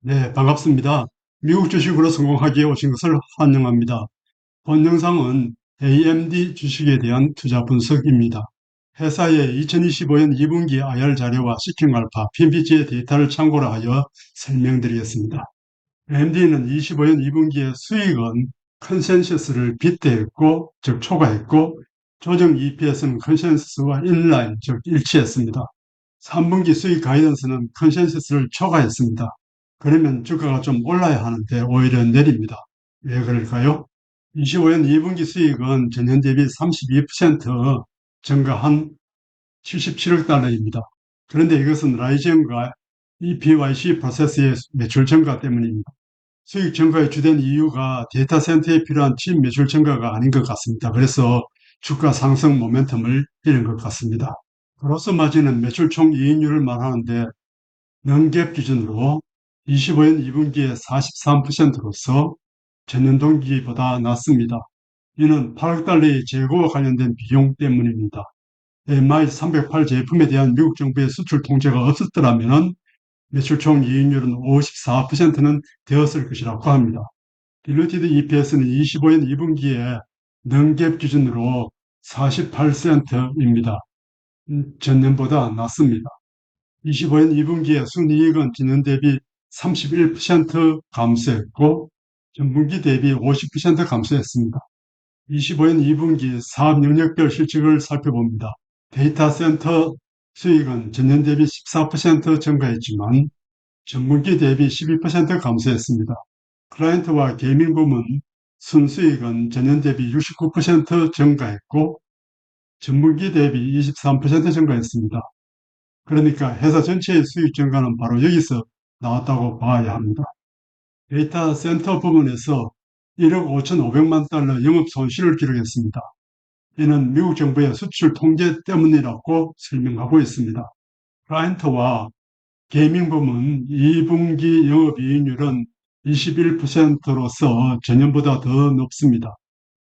네, 반갑습니다. 미국 주식으로 성공하기에 오신 것을 환영합니다. 본 영상은 AMD 주식에 대한 투자 분석입니다. 회사의 2025년 2분기 IR 자료와 시킹알파, PBG의 데이터를 참고로 하여 설명드리겠습니다. AMD는 25년 2분기의 수익은 컨센서스를 빗대했고, 즉 초과했고, 조정 EPS는 컨센서스와 인라인, 즉 일치했습니다. 3분기 수익 가이던스는 컨센서스를 초과했습니다. 그러면 주가가 좀 올라야 하는데 오히려 내립니다. 왜 그럴까요? 25년 2분기 수익은 전년 대비 32% 증가한 77억 달러입니다. 그런데 이것은 라이젠과 EPYC 프로세스의 매출 증가 때문입니다. 수익 증가의 주된 이유가 데이터 센터에 필요한 칩 매출 증가가 아닌 것 같습니다. 그래서 주가 상승 모멘텀을 잃은 것 같습니다. 그로스 마진은 매출 총 이익률을 말하는데 non-GAAP 기준으로 25년 2분기에 43%로서 전년 동기보다 낮습니다. 이는 8억 달러의 재고와 관련된 비용 때문입니다. MI308 제품에 대한 미국 정부의 수출 통제가 없었더라면 매출 총 이익률은 54%는 되었을 것이라고 합니다. 딜루티드 EPS는 25년 2분기에 능갭 기준으로 48센트입니다. 전년보다 낮습니다. 25년 2분기에 순이익은 지년 대비 31% 감소했고 전분기 대비 50% 감소했습니다. 25년 2분기 사업 영역별 실적을 살펴봅니다. 데이터 센터 수익은 전년 대비 14% 증가했지만 전분기 대비 12% 감소했습니다. 클라이언트와 게이밍 부문 순수익은 전년 대비 69% 증가했고 전분기 대비 23% 증가했습니다. 그러니까 회사 전체의 수익 증가는 바로 여기서 나왔다고 봐야 합니다. 데이터 센터 부문에서 1억 5천5백만 달러 영업 손실을 기록했습니다. 이는 미국 정부의 수출 통제 때문이라고 설명하고 있습니다. 클라이언트와 게이밍 부문 2분기 영업이익률은 21%로서 전년보다 더 높습니다.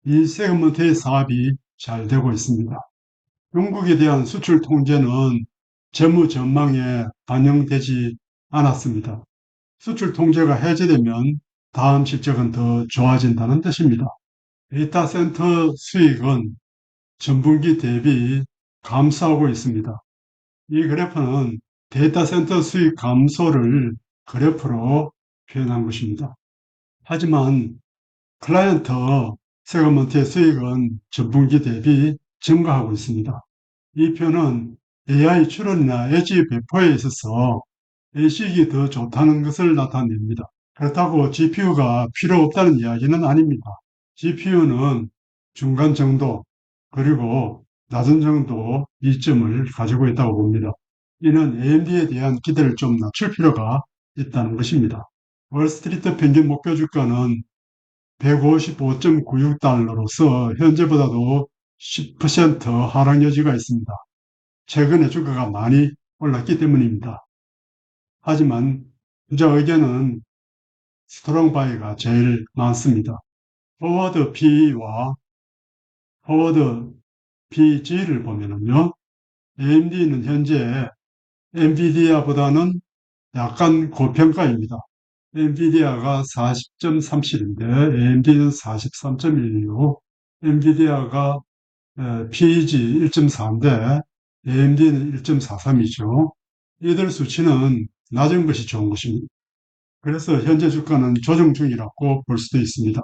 이 세그먼트의 사업이 잘 되고 있습니다. 중국에 대한 수출 통제는 재무 전망에 반영되지 않았습니다. 수출 통제가 해제되면 다음 실적은 더 좋아진다는 뜻입니다. 데이터 센터 수익은 전분기 대비 감소하고 있습니다. 이 그래프는 데이터 센터 수익 감소를 그래프로 표현한 것입니다. 하지만 클라이언트 세그먼트의 수익은 전분기 대비 증가하고 있습니다. 이 표는 AI 출원이나 엣지 배포에 있어서 AC익이 더 좋다는 것을 나타냅니다. 그렇다고 GPU가 필요 없다는 이야기는 아닙니다. GPU는 중간 정도 그리고 낮은 정도 이점을 가지고 있다고 봅니다. 이는 AMD에 대한 기대를 좀 낮출 필요가 있다는 것입니다. 월스트리트 평균 목표 주가는 155.96달러로서 현재보다도 10% 하락 여지가 있습니다. 최근에 주가가 많이 올랐기 때문입니다. 하지만 투자 의견은 스트롱 바이가 제일 많습니다. 포워드 P와 포워드 PG를 보면은요, AMD는 현재 엔비디아보다는 약간 고평가입니다. 엔비디아가 40.37인데 AMD는 43.16, 엔비디아가 PEG 1.4인데 AMD는 1.43이죠. 이들 수치는 낮은 것이 좋은 것입니다. 그래서 현재 주가는 조정 중이라고 볼 수도 있습니다.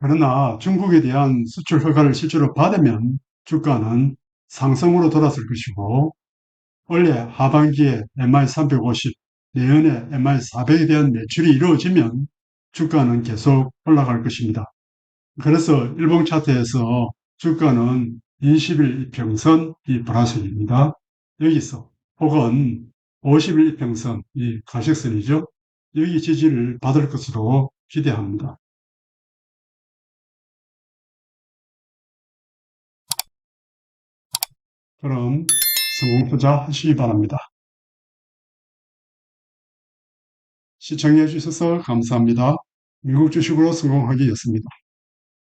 그러나 중국에 대한 수출 허가를 실제로 받으면 주가는 상승으로 돌아설 것이고 원래 하반기에 MI350, 내년에 MI400에 대한 매출이 이루어지면 주가는 계속 올라갈 것입니다. 그래서 일봉 차트에서 주가는 20일 이평선 이 보라색입니다. 여기서 혹은 50일 이평선 이 가식선이죠. 여기 지지를 받을 것으로 기대합니다. 그럼 성공 투자 하시기 바랍니다. 시청해 주셔서 감사합니다. 미국 주식으로 성공하기였습니다.